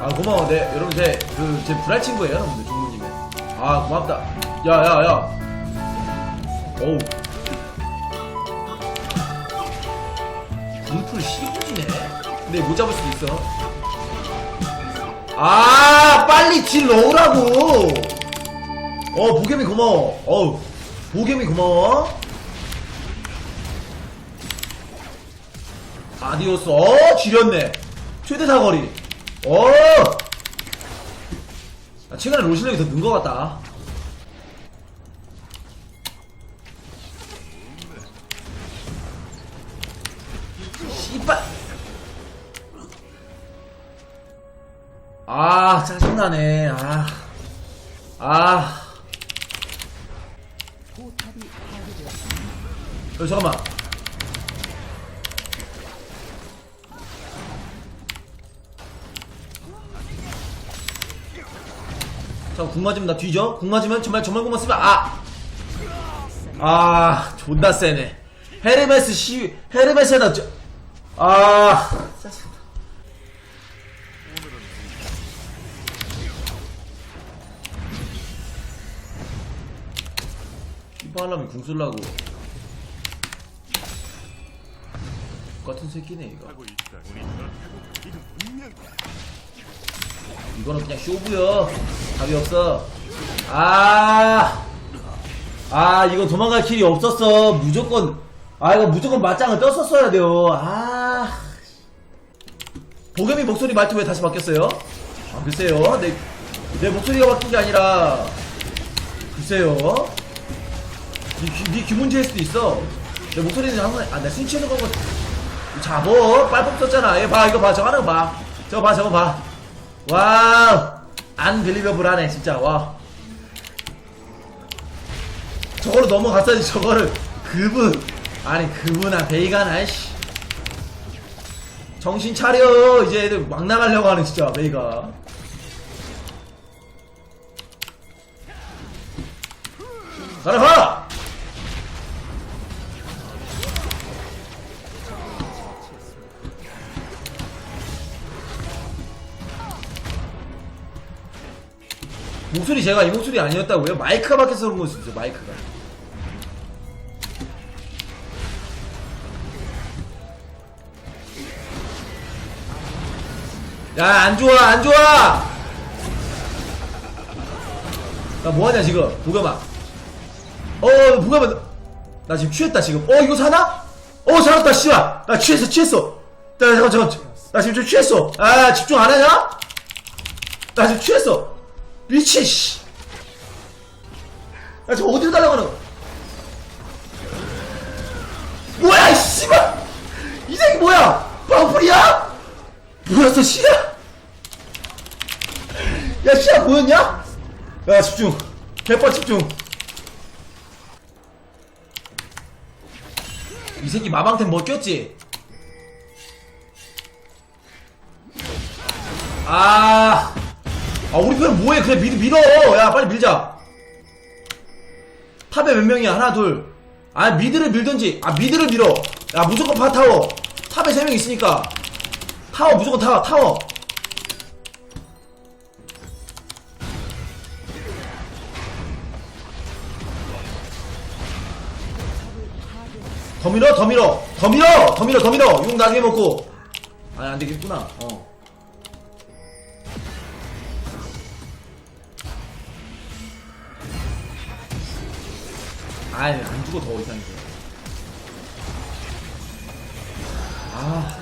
아 고마워. 네 여러분 제그제 불알 친구예요 여러분들 종무님의. 아 고맙다. 야야야. 어우. 분풀 시부지네. 근데 못 잡을 수도 있어. 아 빨리 딜 넣으라고. 어 보겸이 고마워. 어우 보겸이 고마워. 아디오스. 어 지렸네. 최대 사거리 어 아, 최근에 로실력이 더 는 것 같다. 씨발. 아 짜증나네. 아. 아. 어, 잠깐만. 자, 궁 맞으면 나 뒤져? 궁 맞으면 정말 정말 궁 맞으면 아! 아, 존나 세네. 헤르메스 시, 헤르메스에다, 저, 아, 짜증나. 하려면 궁 쓸라고. 똑같은 새끼네, 이거. 이거는 그냥 쇼부여. 답이 없어. 아, 아, 이거 도망갈 길이 없었어. 무조건, 아, 이거 무조건 맞짱을 떴었어야 돼요. 아. 보겸이 목소리 말투 왜 다시 바뀌었어요? 아, 글쎄요. 내, 내 목소리가 바뀐 게 아니라, 글쎄요. 니, 귀- 니 귀문제일 수도 있어. 내 목소리는 항상, 아, 내 숨쉬는 거고. 잡어. 빨법 썼잖아. 얘 봐, 이거 봐. 저거 하는 거 봐. 저거 봐, 저거 봐. 와우. 안빌리버블하네, 진짜. 와. 저거로 넘어갔어야지, 저거를. 그분. 아니, 그분아, 베이가나, 씨. 정신 차려. 이제 애들 막 나가려고 하네, 진짜, 베이가. 가라, 가! 목소리 제가 이 목소리 아니었다고요? 마이크가 바뀌어서 그런 걸 수도 있어 마이크가. 야 안좋아 안좋아! 나 뭐하냐 지금? 보겸아 어 보겸아 나- 나 지금 취했다 지금. 어 이거 사나? 어 살았다 씨발 나 취했어 취했어. 나 잠깐 잠깐. 나 지금 좀 취했어. 아 집중 안 하냐? 나 지금 취했어 미친 씨. 야, 저 어디로 달려가는 거야? 뭐야, 이 씨발! 이 새끼 뭐야? 방풀이야? 뭐였어, 씨야? 야, 씨야, 보였냐? 야, 집중. 개빠 집중. 이 새끼 마방템 먹겼지? 아. 아 우리 편 뭐해? 그래 밀, 밀어. 야 빨리 밀자. 탑에 몇 명이야? 하나 둘아 미드를 밀던지. 아 미드를 밀어. 야 무조건 파 타워. 탑에 세 명 있으니까. 타워 무조건 타워 타워. 더 밀어 더 밀어. 더 밀어 더 밀어 더 밀어. 용 나중에 먹고. 아니 안되겠구나. 어 아이 안 죽어 더 이상해 아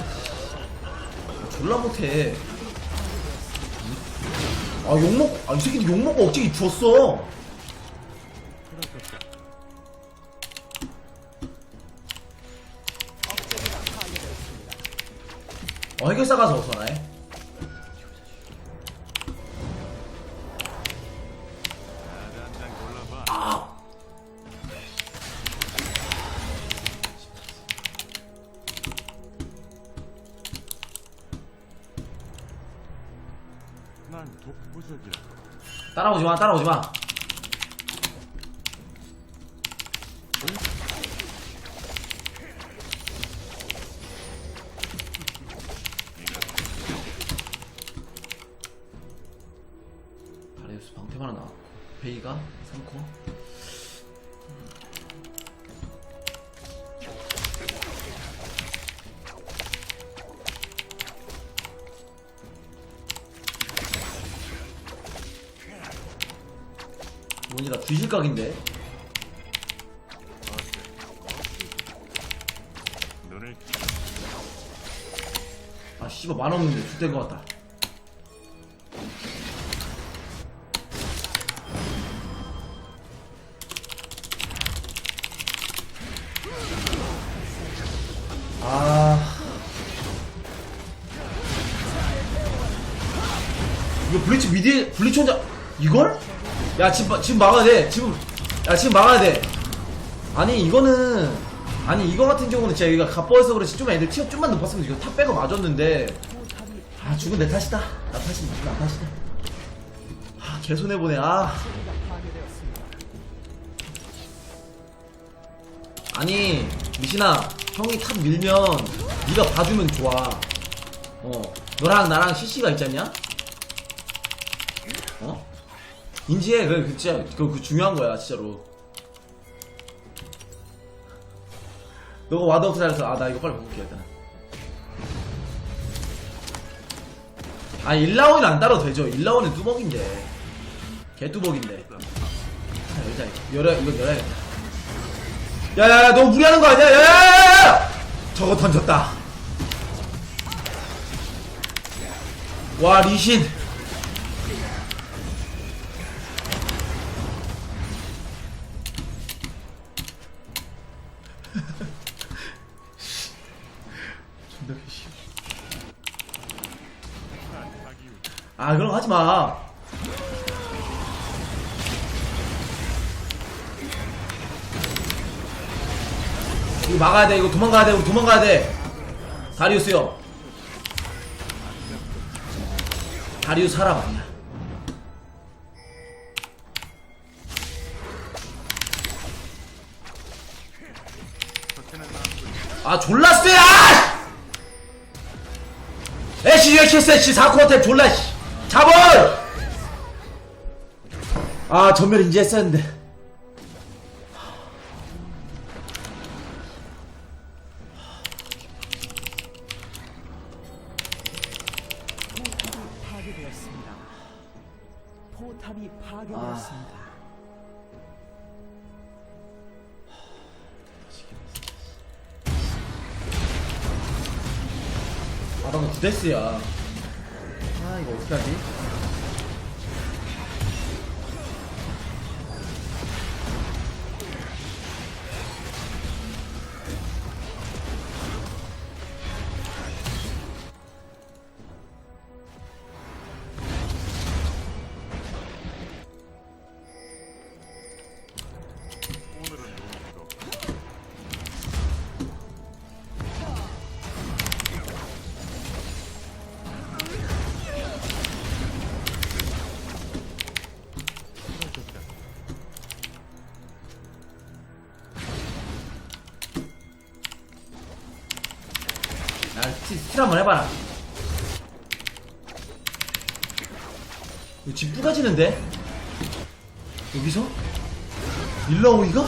졸라 못해. 아 욕먹 아이 새끼들 욕먹고 억지기 죽었어. 어 해결사 가서 어서 나해 따라오지 마, 따라오지 마. 바레우스 방패만 하나. 베이가 3코. 눈을 아 씨발 만 없는데 죽된 것 같다. 아. 이거 블리츠 미디에 블리츠 혼자 이걸? 야 지금 마- 지금 막아야 돼. 지금 야 지금 막아야 돼. 아니 이거는 아니 이거 같은 경우는 진짜 여기가 갑버에서 그렇지. 좀 애들 티어 좀만 높았으면 이거 탑 빼고 맞았는데. 아 죽은 내 탓이다. 나 탓이다. 나 탓이다. 아 개손해보네. 아. 아니 미신아 형이 탑 밀면 네가 봐주면 좋아. 어 너랑 나랑 CC가 있잖냐 인지해. 그, 그 진짜 그, 그 중요한 거야 진짜로. 너가 와드업트 잘해서 아 나 이거 빨리 바꿀게 일단. 아 1라운이 안 따라도 되죠. 1라운은 뚜벅인데. 개뚜벅인데. 아, 열자 이거 열어 이거 열어야겠다. 야야야 너 무리하는 거 아니야 야야야야! 저거 던졌다. 와 리신 존나 개씨 하기 아 그럼 하지마. 이거 막아야 돼 이거 도망가야 돼 도망가야 돼. 다리우스 형. 다리우스 사람 아니야. 아 졸라 쎄 아! 애쉬 유엑스 애쉬 4코어탭 졸라 씨 잡을 아 전멸 인지했었는데 파괴되었습니다. 포탑이 파괴되었습니다. 아 방금 구데스야 아 이거 어떡하지 스- 스틸 한번 해봐라. 이거 집 부가지는데? 여기서? 일라오이가?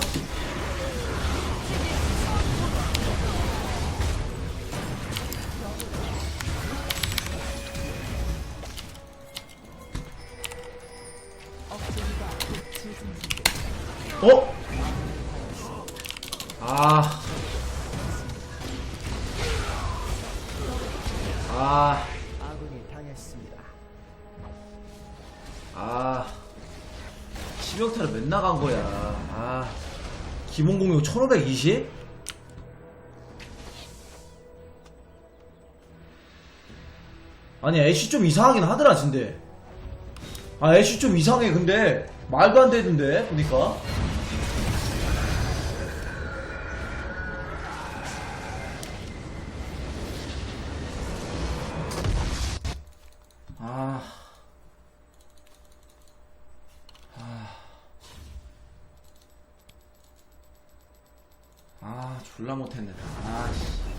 어? 아. 치명타를 몇 나간 거야. 아. 기본공격 1520? 아니, 애쉬 좀 이상하긴 하더라, 근데. 아, 애쉬 좀 이상해, 근데. 말도 안 되던데, 보니까. 아 졸라 못했네 아 씨.